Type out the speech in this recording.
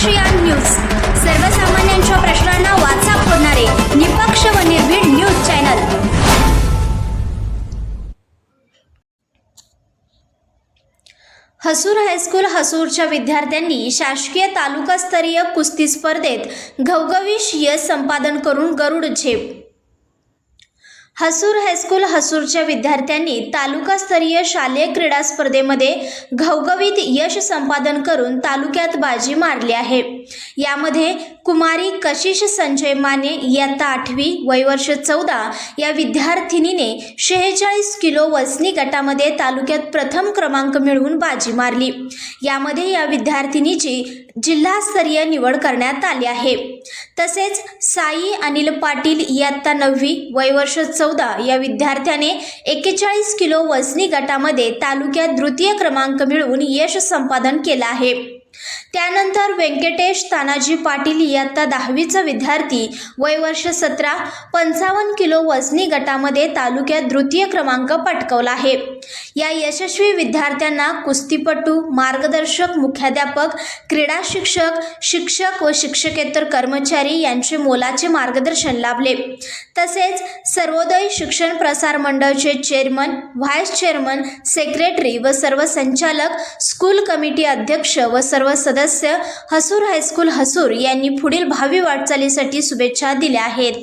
ASEAN news. सर्वसामान्यांच्या प्रश्नांना वाचा फोडणारे निपक्ष व निर्भीड news channel. Hasur high school हसूरच्या विद्यार्थ्यांनी शासकीय तालुकास्तरीय कुस्ती स्पर्धेत घवघवी यश संपादन करून गरुड झेप. हसूर हायस्कूल हसूरच्या विद्यार्थ्यांनी तालुकास्तरीय शालेय क्रीडा स्पर्धेमध्ये घवघवीत यश संपादन करून तालुक्यात बाजी मारली आहे. यामध्ये कुमारी कशिश संजय माने इयत्ता आठवी वयवर्ष चौदा या विद्यार्थिनीने शेहेचाळीस किलो वजनी गटामध्ये तालुक्यात प्रथम क्रमांक मिळवून बाजी मारली. यामध्ये या विद्यार्थिनीची जिल्हास्तरीय निवड करण्यात आली आहे. तसेच साई अनिल पाटील इयत्ता नववी वयवर्ष चौदा या विद्यार्थ्याने एक्केचाळीस किलो वजनी गटामध्ये तालुक्यात तृतीय क्रमांक मिळवून यश संपादन केलं आहे. त्यानंतर व्यंकटेश तानाजी पाटील इयत्ता दहावीचा विद्यार्थी वयवर्ष सतरा पंचावन्न किलो वजनी गटामध्ये तालुक्यात तृतीय क्रमांक पटकवला आहे. या यशस्वी विद्यार्थ्यांना कुस्तीपटू मार्गदर्शक मुख्याध्यापक क्रीडा शिक्षक शिक्षक व शिक्षकेतर कर्मचारी यांचे मोलाचे मार्गदर्शन लाभले. तसेच सर्वोदय शिक्षण प्रसार मंडळचे चेअरमन व्हाईस चेअरमन सेक्रेटरी व सर्व संचालक स्कूल कमिटी अध्यक्ष व सर्व सदस्य हसूर हायस्कूल हसूर यांनी पुढील भावी वाटचालीसाठी शुभेच्छा दिल्या आहेत.